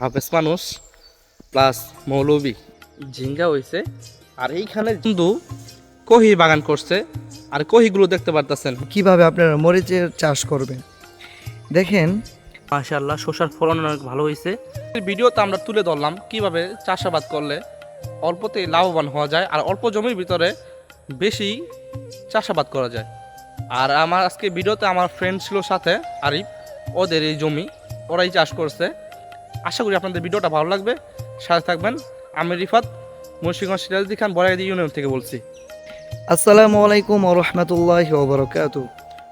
হাফেজ মানুষ প্লাস মৌলবী। ঝিঙ্গা হইছে। আর এইখানে কিন্তু কহি বাগান করছে আর কহিগুলো দেখতে পারতেছেন। কীভাবে আপনারা মরিচের চাষ করবেন? দেখেন। মাশাআল্লাহ শসার ফলন অনেক ভালো হয়েছে ভিডিওতে আমরা তুলে ধরলাম কীভাবে চাষাবাদ করলে অল্পতেই লাভবান হওয়া যায় আর অল্প জমির ভিতরে বেশি চাষাবাদ করা যায়। আর আমার আজকে ভিডিওতে আমার ফ্রেন্ড ছিল সাথে আরিফ। ওদের এই জমি ওরাই চাষ করছে। আশা করি আপনাদের ভিডিওটা ভালো লাগবে। সাথে থাকবেন আমি রিফাত, মুন্সিগঞ্জ সিরাজদি খান বড়াইদি ইউনিয়ন থেকে বলছি। আসসালামু আলাইকুম রহমতুল্লাহ ওবরকাত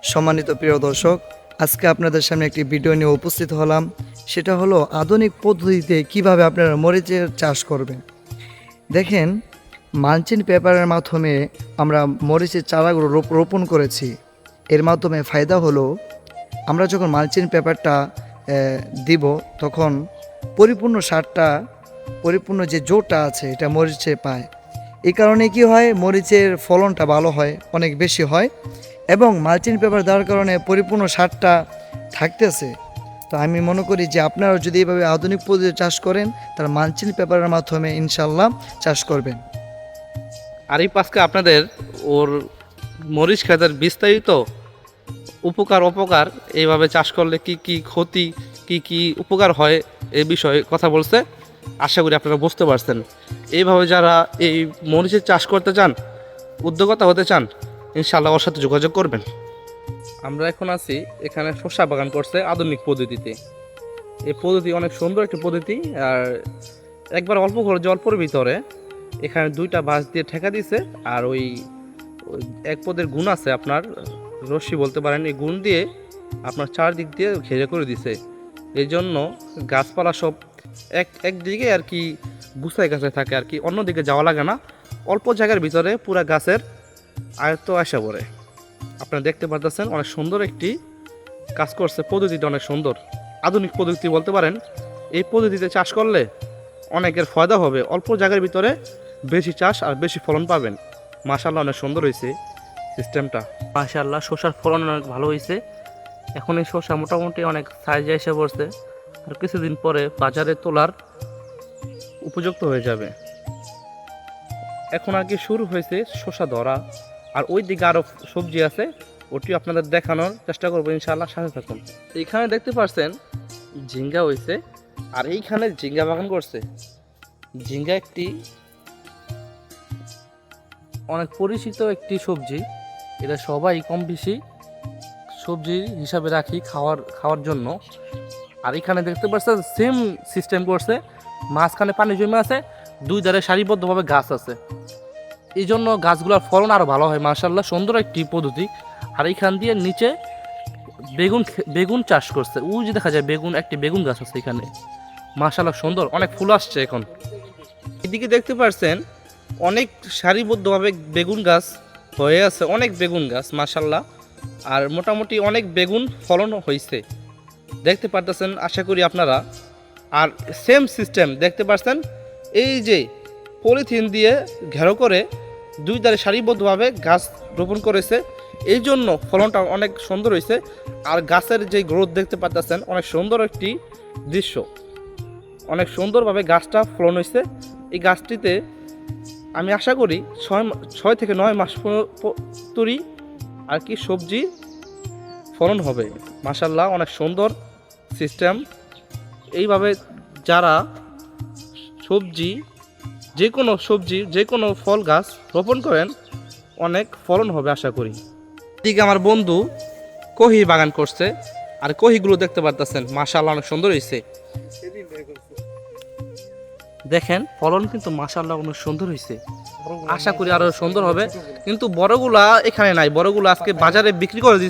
সম্মানিত প্রিয় দর্শক, আজকে আপনাদের সামনে একটি ভিডিও নিয়ে উপস্থিত হলাম। সেটা হলো আধুনিক পদ্ধতিতে কীভাবে আপনারা মরিচের চাষ করবেন। দেখেন মালচিন পেপারের মাধ্যমে আমরা মরিচের চারাগুলো রোপ- রোপণ করেছি। এর মাধ্যমে ফায়দা হলো, আমরা যখন মালচিন পেপারটা দিব, তখন পরিপূর্ণ সারটা, পরিপূর্ণ যে জোটা আছে, এটা মরিচে পায়। এই কারণে কি হয়? মরিচের ফলনটা ভালো হয়, অনেক বেশি হয় এবং মালচিন পেপার দেওয়ার কারণে পরিপূর্ণ সারটা থাকতেছে। তো আমি মনে করি যে আপনারা যদি এইভাবে আধুনিক পদ্ধতিতে চাষ করেন, তাহলে মালচিন পেপারের মাধ্যমে ইনশাল্লাহ চাষ করবেন। আরিফ আজকে আপনাদের ওর মরিচ খেতের বিস্তারিত উপকার অপকার এইভাবে চাষ করলে কি কি ক্ষতি, কি কি উপকার হয় এই বিষয়ে কথা বলছে। আশা করি আপনারা বুঝতে পারছেন। এইভাবে যারা এই মরিচের চাষ করতে চান উদ্যোগতা হতে চান ইনশাল্লাহ ওর সাথে যোগাযোগ করবেন। আমরা এখন আছি, এখানে শসা বাগান করছে আধুনিক পদ্ধতিতে। এই পদ্ধতি অনেক সুন্দর একটি পদ্ধতি, আর একবার অল্প খরচে, অল্পর ভিতরে এখানে দুইটা বাঁশ দিয়ে ঠেকা দিছে আর ওই এক পদের গুণ আছে আপনার, রশ্মি বলতে পারেন, এই গুণ দিয়ে আপনার চারদিক দিয়ে ঘেরে করে দিছে এই জন্য গাছপালা সব এক, একদিকে আর কি গুছায় গাছে থাকে আর কি, অন্যদিকে যাওয়া লাগে না। অল্প জায়গার ভিতরে পুরা গাছের আয়ত্ত আসা পড়ে। আপনারা দেখতে পাচ্ছেন অনেক সুন্দর একটি কাজ করছে, পদ্ধতিটা অনেক সুন্দর। আধুনিক পদ্ধতি বলতে পারেন, এই পদ্ধতিতে চাষ করলে অনেকের ফায়দা হবে। অল্প জায়গার ভিতরে বেশি চাষ আর বেশি ফলন পাবেন। মাশাল্লাহ অনেক সুন্দর হয়েছে সিস্টেমটা। মাশাল্লাহ শসার ফলন অনেক ভালো হয়েছে এখন এই শসা মোটামুটি অনেক সাইজে এসে পড়ছে। আর কিছুদিন পরে বাজারে তোলার উপযুক্ত হয়ে যাবে। এখন কি শুরু হয়েছে শসা ধরা। আর ওই দিকে আরও সবজি আছে, ওটি আপনাদের দেখানোর চেষ্টা করব ইনশাআল্লাহ, সাথে থাকুন। এইখানে দেখতে পাচ্ছেন ঝিঙ্গা হয়েছে, আর এইখানে ঝিঙ্গা বাগান করছে। ঝিঙ্গা একটি অনেক পরিচিত একটি সবজি, এটা সবাই কম বেশি সবজি হিসাবে রাখি খাওয়ার খাওয়ার জন্য। আর এখানে দেখতে পাচ্ছেন সেম সিস্টেম করছে। মাঝখানে পানি জমে আছে, দুই ধারে সারিবদ্ধভাবে গাছ আছে। এই জন্য গাছগুলোর ফলন আরও ভালো হয় মার্শাল্লাহ সুন্দর একটি পদ্ধতি। আর এইখান দিয়ে নিচে বেগুন বেগুন চাষ করছে। ওই যে দেখা যায়, বেগুন, একটি বেগুন গাছ আছে এখানে। মাশাল্লাহ সুন্দর, অনেক ফুল আসছে এখন। এদিকে দেখতে পাচ্ছেন অনেক সারিবদ্ধভাবে বেগুন গাছ হয়ে আছে, অনেক বেগুন গাছ মাশাল্লাহ আর মোটামুটি অনেক বেগুন ফলন হয়েছে দেখতে পারতেছেন, আশা করি আপনারা। আর সেম সিস্টেম দেখতে পাচ্ছেন এই যে পলিথিন দিয়ে ঘেরো করে দুই ধারে সারিবদ্ধভাবে গাছ রোপণ করেছে, এই জন্য ফলনটা অনেক সুন্দর হয়েছে আর গাছের যে গ্রোথ দেখতে পাচ্ছেন অনেক সুন্দর একটি দৃশ্য। অনেক সুন্দরভাবে গাছটা ফলন হয়েছে এই গাছটিতে আমি আশা করি ছয় ছয় থেকে নয় মাস তুরি আর কি সবজি ফলন হবে। মাসাল্লাহ অনেক সুন্দর সিস্টেম এইভাবে যারা সবজি যে কোনো সবজি যে কোনো ফল গাছ রোপণ করেন, অনেক ফলন হবে আশা করি। এদিকে আমার বন্ধু কহি বাগান করছে, আর কহিগুলো দেখতে পারতেছেন মাশাল্লাহ অনেক সুন্দর হয়েছে দেখেন, ফলন কিন্তু মাসাল্লাহ অনেক সুন্দর হয়েছে আশা করি আরও সুন্দর হবে। কিন্তু বড়গুলা এখানে নাই। বড়গুলো আজকে বাজারে বিক্রি করে দিচ্ছে